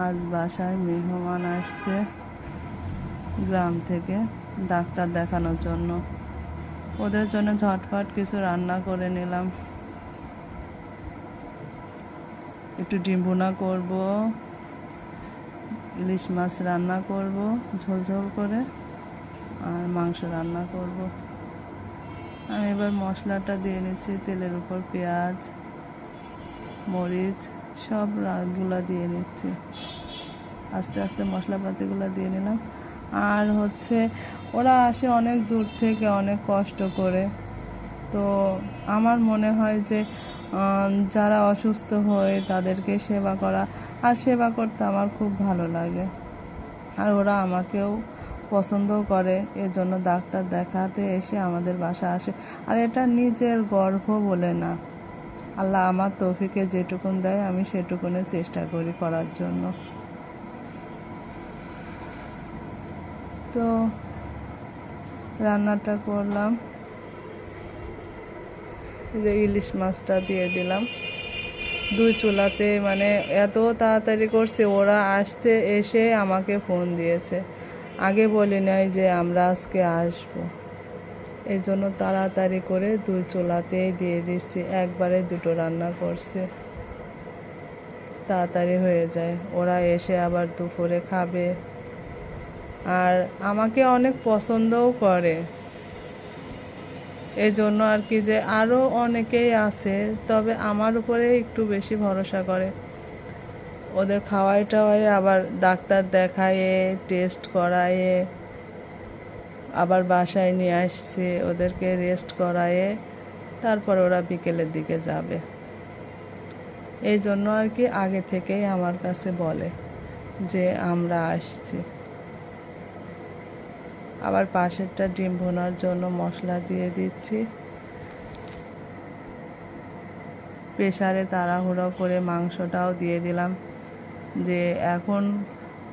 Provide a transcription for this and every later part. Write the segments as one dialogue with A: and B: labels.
A: আজ বাসায় মেহমান আসছে গ্রাম থেকে ডাক্তার দেখানোর জন্য। ওদের জন্য ঝটফট কিছু রান্না করে নিলাম। একটু ডিম ভুনা করব, ইলিশ মাছ রান্না করব, ঝোল ঝোল করে, আর মাংস রান্না করব। আমি এবার মশলাটা দিয়ে নিচ্ছি, তেলের উপর পেঁয়াজ, মরিচ সবগুলা দিয়ে নিচ্ছি। আস্তে আস্তে মশলাপাতিগুলো দিয়ে নিলাম। আর হচ্ছে, ওরা আসে অনেক দূর থেকে অনেক কষ্ট করে। তো আমার মনে হয় যে যারা অসুস্থ হয় তাদেরকে সেবা করা, আর সেবা করতে আমার খুব ভালো লাগে। আর ওরা আমাকেও পছন্দও করে এর জন্য ডাক্তার দেখাতে এসে আমাদের বাসা আসে। আর এটা নিজের গর্ব বলে না। আল্লাহ আমার তৌফিকে যেটুকুন দেয়, আমি সেটুকুনের চেষ্টা করি করার জন্য। তো, রান্নাটা করলাম। যে ইলিশ মাছটা দিয়ে দিলাম। দুই চুলাতে মানে এত তাড়াতাড়ি করছে, ওরা আসতে, এসে আমাকে ফোন দিয়েছে। আগে বলি নাই যে আমরা আজকে আসব। এই জন্য তাড়াতাড়ি করে দুই চুলাতেই দিয়ে দিচ্ছি। একবারে দুটো রান্না করছে। তাড়াতাড়ি হয়ে যায়। ওরা এসে আবার দুপুরে খাবে। আর আমাকে অনেক পছন্দও করে। এই জন্য আর কি যে আরও অনেকেই আছে, তবে আমার উপরে একটু বেশি ভরসা করে। ওদের খাওয়াই টাওয়াই আবার ডাক্তার দেখায়ে, টেস্ট করায়ে আবার বাসায় নিয়ে আসছি ওদেরকে রেস্ট করায়ে, তারপর ওরা বিকেলের দিকে যাবে। এই জন্য আর কি আগে থেকেই আমার কাছে বলে যে, আমরা আসছি। আবার পাশেরটা ডিম ভোনার জন্য মশলা দিয়ে দিচ্ছি। প্রেসারে তাড়াহুড়ো করে মাংসটাও দিয়ে দিলাম যে, এখন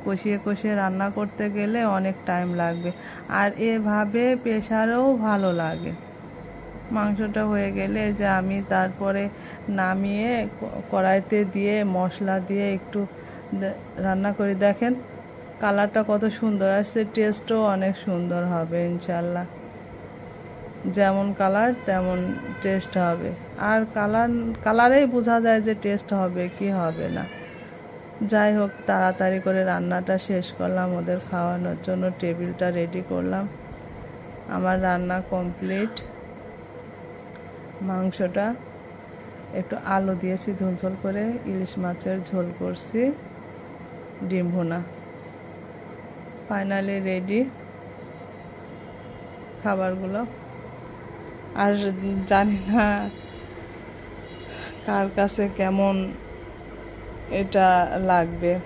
A: কষিয়ে কষিয়ে রান্না করতে গেলে অনেক টাইম লাগবে। আর এভাবে প্রেসারেও ভালো লাগে। মাংসটা হয়ে গেলে যে আমি তারপরে নামিয়ে কড়াইতে দিয়ে মশলা দিয়ে একটু রান্না করে। দেখেন, কালারটা কত সুন্দর আসছে টেস্টও অনেক সুন্দর হবে ইনশাল্লাহ যেমন কালার, তেমন টেস্ট হবে। আর কালার, কালারেই বোঝা যায় যে টেস্ট হবে কি হবে না। যাই হোক, তাড়াতাড়ি করে রান্নাটা শেষ করলাম, ওদের খাওয়ানোর জন্য টেবিলটা রেডি করলাম। আমার রান্না কমপ্লিট মাংসটা একটু আলু দিয়েছি, ঝোলঝোল করে ইলিশ মাছের ঝোল করছি, ডিম ভুনা। ফাইনালি রেডি খাবারগুলো। আর জানি না কার কাছে কেমন এটা লাগবে।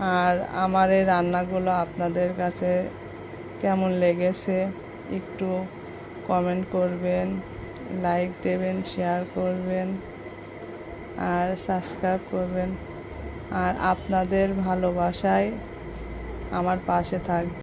A: আর আমার এই রান্নাগুলো আপনাদের কাছে কেমন লেগেছে একটু কমেন্ট করবেন লাইক দেবেন শেয়ার করবেন, আর সাবস্ক্রাইব করবেন। আর আপনাদের ভালোবাসায় আমার পাশে থাকবে